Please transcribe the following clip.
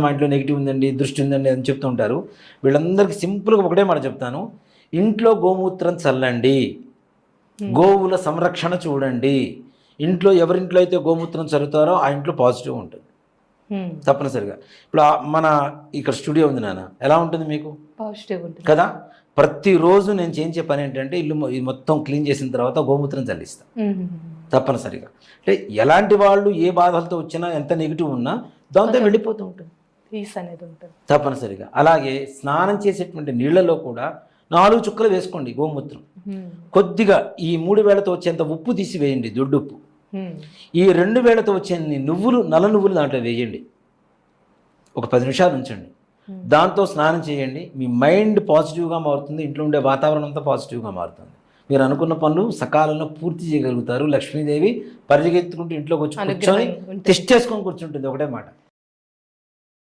మా ఇంట్లో నెగిటివ్ ఉందండి దృష్టి ఉందండి అని చెప్తూ ఉంటారు. వీళ్ళందరికీ సింపుల్గా ఒకటే మాట చెప్తాను. ఇంట్లో గోమూత్రం చల్లండి. గోవుల సంరక్షణ చూడండి. ఇంట్లో ఎవరింట్లో అయితే గోమూత్రం చల్లుతారో ఆ ఇంట్లో పాజిటివ్ ఉంటుంది. తప్పనిసరిగా. ఇప్పుడు మన ఇక్కడ స్టూడియో ఉంది నాన్న. ఎలా ఉంటుంది మీకు? పాజిటివ్ ఉంటుంది. కదా? ప్రతిరోజు నేను చేయించే పని ఏంటంటే ఇల్లు మొత్తం క్లీన్ చేసిన తర్వాత గోమూత్రం చల్లిస్తాను మ్మ్. తప్పనిసరిగా. అంటే ఎలాంటి వాళ్ళు ఏ బాధలతో వచ్చినా ఎంత నెగిటివ్ ఉన్నా దాంతో వెళ్ళిపోతూ ఉంటుంది. పీస్ అనేది ఉంటుంది. తప్పనిసరిగా. అలాగే స్నానం చేసేటువంటి నీళ్ళలో కూడా నాలుగు చుక్కలు వేసుకోండి గోమూత్రం. కొద్దిగా ఈ మూడు వేలతో వచ్చేంత ఉప్పు తీసి వేయండి దొడ్డుప్పు. ఈ రెండు వేలతో వచ్చే నువ్వులు నల్ల నువ్వులు దాంట్లో వేయండి. ఒక పది నిమిషాలు ఉంచండి. దాంతో స్నానం చేయండి. మీ మైండ్ పాజిటివ్గా మారుతుంది ఇంట్లో ఉండే వాతావరణం అంతా పాజిటివ్గా మారుతుంది. మీరు అనుకున్న పనులు సకాలంలో పూర్తి చేయగలుగుతారు. లక్ష్మీదేవి పరిగెత్తుకుంటూ ఇంట్లోకి వచ్చి కూర్చొని. టెస్ట్ చేసుకొని కూర్చుంటుంది. ఒకటే మాట.